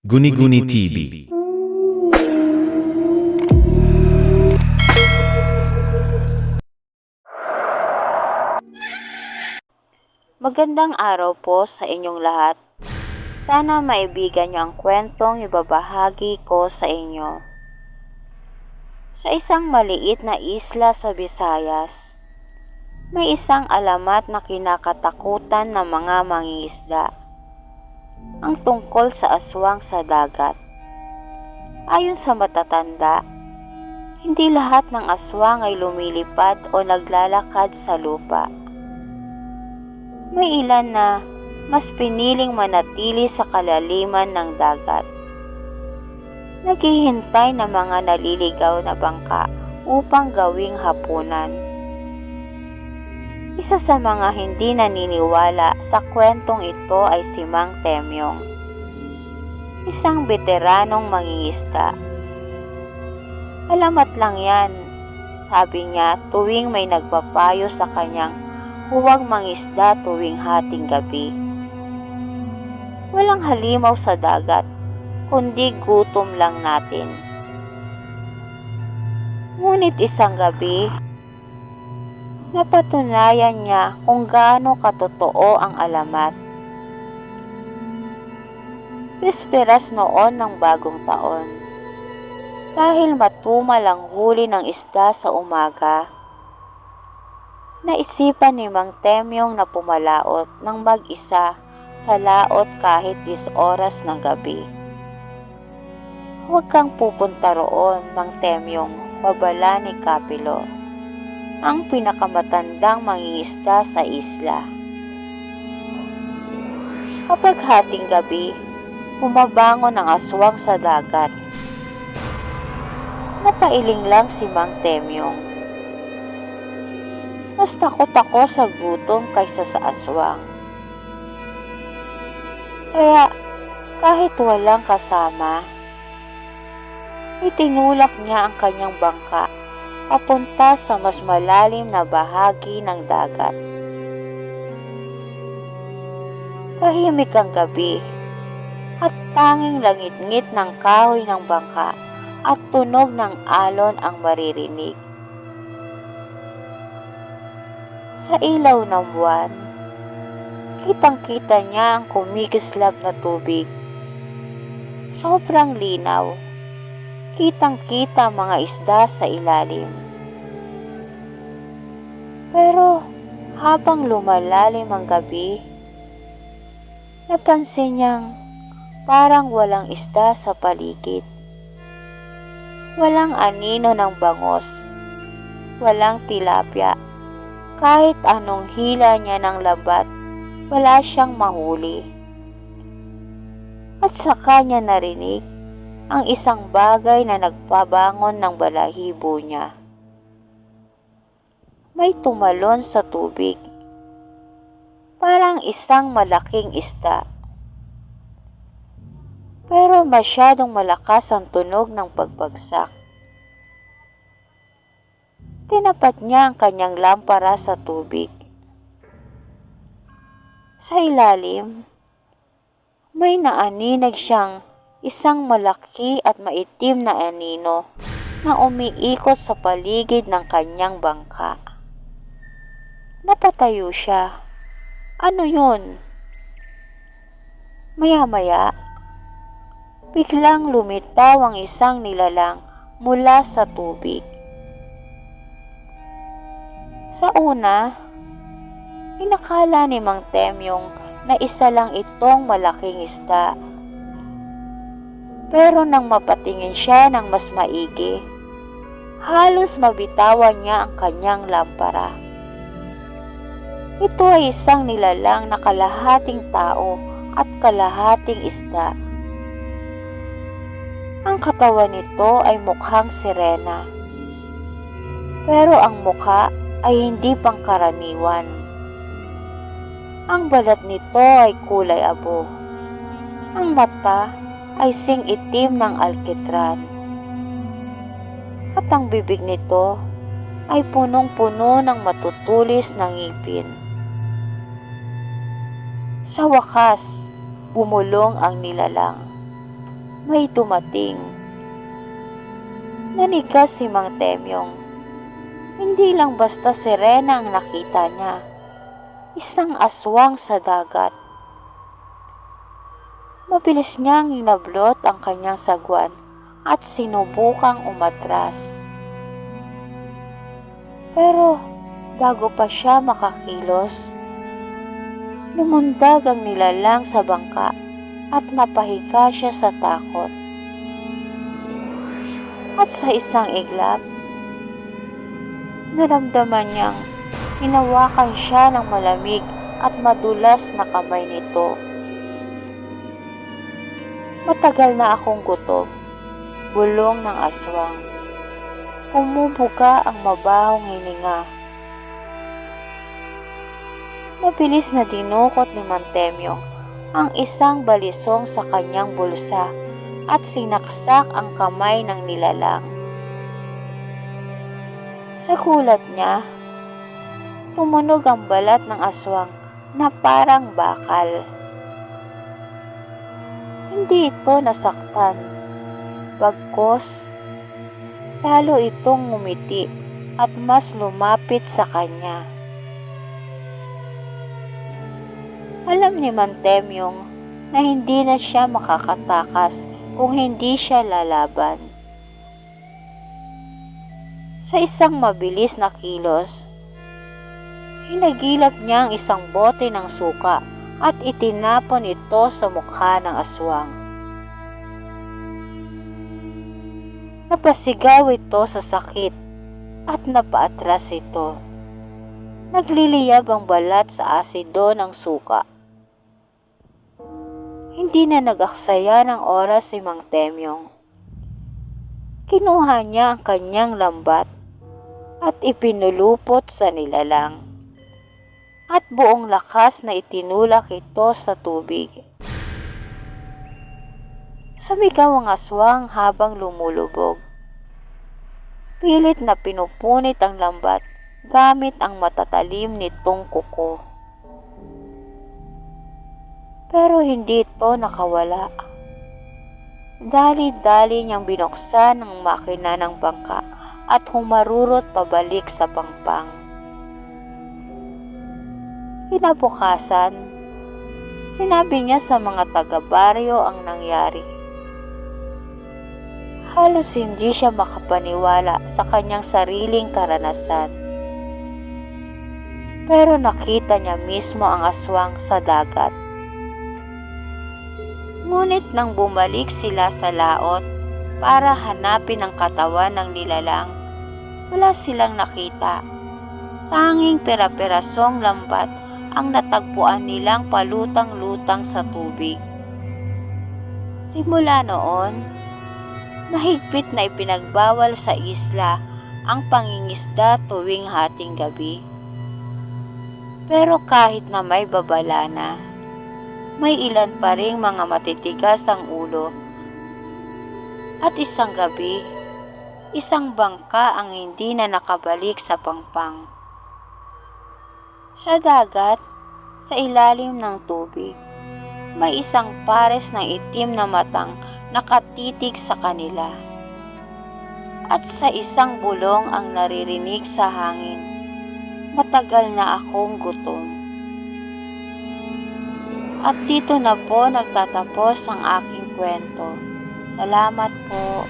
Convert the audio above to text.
Guni-Guni TV. Magandang araw po sa inyong lahat. Sana maibigan niyo ang kwentong ibabahagi ko sa inyo. Sa isang maliit na isla sa Visayas, may isang alamat na kinakatakutan ng mga mangingisda. Ang tungkol sa aswang sa dagat. Ayon sa matatanda, hindi lahat ng aswang ay lumilipad o naglalakad sa lupa may ilan na mas piniling manatili sa kalaliman ng dagat. Naghihintay ng mga naliligaw na bangka upang gawing hapunan. Isa sa mga hindi naniniwala sa kwentong ito ay si Mang Temyong, isang veteranong mangingisda. Alamat lang yan, sabi niya tuwing may nagpapayo sa kanyang huwag mangisda tuwing hating gabi. Walang halimaw sa dagat, kundi gutom lang natin. Ngunit isang gabi, napatunayan niya kung gaano katotoo ang alamat. Bisperas noon ng bagong taon. Dahil matumal ang huli ng isda sa umaga, Naisipan ni Mang Temyong na pumalaot ng mag-isa sa laot kahit 10 oras ng gabi. Huwag kang pupunta roon, Mang Temyong, babala ni Kapilo, ang pinakamatandang mangingisda sa isla. Kapag hating gabi, bumabangon ang aswang sa dagat. Napailing lang si Mang Temyong. Mas takot ako sa gutom kaysa sa aswang. Kaya kahit walang kasama, itinulak niya ang kanyang bangka papunta sa mas malalim na bahagi ng dagat. Tahimik ang gabi at tanging langit-ngit ng kahoy ng bangka at tunog ng alon ang maririnig. Sa ilaw ng buwan, kitang-kita niya ang kumikislap na tubig. Sobrang linaw. Kitang-kita ang mga isda sa ilalim. Pero habang lumalalim ang gabi, napansin niyang parang walang isda sa paligid. Walang anino ng bangos. Walang tilapia kahit anong hila niya ng labat, wala siyang mahuli. At sa kanya narinig ang isang bagay na nagpabangon ng balahibo niya. May tumalon sa tubig. Parang isang malaking isda. Pero masyadong malakas ang tunog ng pagbagsak. Tinapat niya ang kanyang lampara sa tubig. Sa ilalim, may naaninag siyang isang malaki at maitim na anino na umiikot sa paligid ng kanyang bangka. Napatayo siya. Ano yun? Maya-maya, biglang lumitaw ang isang nilalang mula sa tubig. Sa una, inakala ni Mang Temyong na isa lang itong malaking isda. Pero nang mapatingin siya ng mas maigi, halos mabitawan niya ang kanyang lampara. Ito ay isang nilalang na kalahating tao at kalahating isda. Ang katawan nito ay mukhang sirena. Pero ang mukha ay hindi pangkaraniwan. Ang balat nito ay kulay abo. Ang mata ay sing itim ng alkitran. At ang bibig nito ay punong-puno ng matutulis na ngipin. Sa wakas, bumulong ang nilalang. may dumating. Nanigas si Mang Temyong. Hindi lang basta sirena ang nakita niya. Isang aswang sa dagat. Mabilis niyang inablot ang kanyang sagwan at sinubukang umatras. Pero bago pa siya makakilos, lumundag ang nilalang sa bangka at napahiga siya sa takot. At sa isang iglap, naramdaman niyang hinawakan siya ng malamig at madulas na kamay nito. Matagal na akong gutom, bulong ng aswang. Pumubuga ang mabahong hininga. Mabilis na dinukot ni Mantemyong ang isang balisong sa kanyang bulsa at sinaksak ang kamay ng nilalang. Sa kulat niya, tumunog ang balat ng aswang na parang bakal. Hindi ito nasaktan. Bagkos, lalo itong ngumiti at mas lumapit sa kanya. Alam ni Mantemyong na hindi na siya makakatakas kung hindi siya lalaban. Sa isang mabilis na kilos, hinagilap niya ang isang bote ng suka at itinapon ito sa mukha ng aswang. Napasigaw ito sa sakit at napaatras ito. Nagliliyab ang balat sa asido ng suka. Hindi na nag-aksaya ng oras si Mang Temyong. Kinuha niya ang kanyang lambat at ipinulupot sa nilalang. At buong lakas na itinulak ito sa tubig. Sumigaw ang aswang habang lumulubog. Pilit na pinupunit ang lambat gamit ang matatalim nitong kuko. Pero hindi ito nakawala. Dali-dali niyang binuksan ang makina ng bangka at humarurot pabalik sa pangpang. Kinabukasan, sinabi niya sa mga taga-baryo ang nangyari. Halos hindi siya makapaniwala sa kanyang sariling karanasan. Pero nakita niya mismo ang aswang sa dagat. Ngunit nang bumalik sila sa laot para hanapin ang katawan ng nilalang, wala silang nakita. Tanging pera-perasong lambat ang natagpuan nilang palutang-lutang sa tubig. Simula noon, mahigpit na ipinagbawal sa isla ang pangingisda tuwing hating gabi. Pero kahit na may babala na, may ilan pa ring mga matitigas ang ulo. At isang gabi, isang bangka ang hindi na nakabalik sa pangpang. Sa dagat, sa ilalim ng tubig, may isang pares ng itim na matang nakatitig sa kanila. At sa isang bulong ang naririnig sa hangin, matagal na akong gutom. At dito na po nagtatapos ang aking kwento. Salamat po.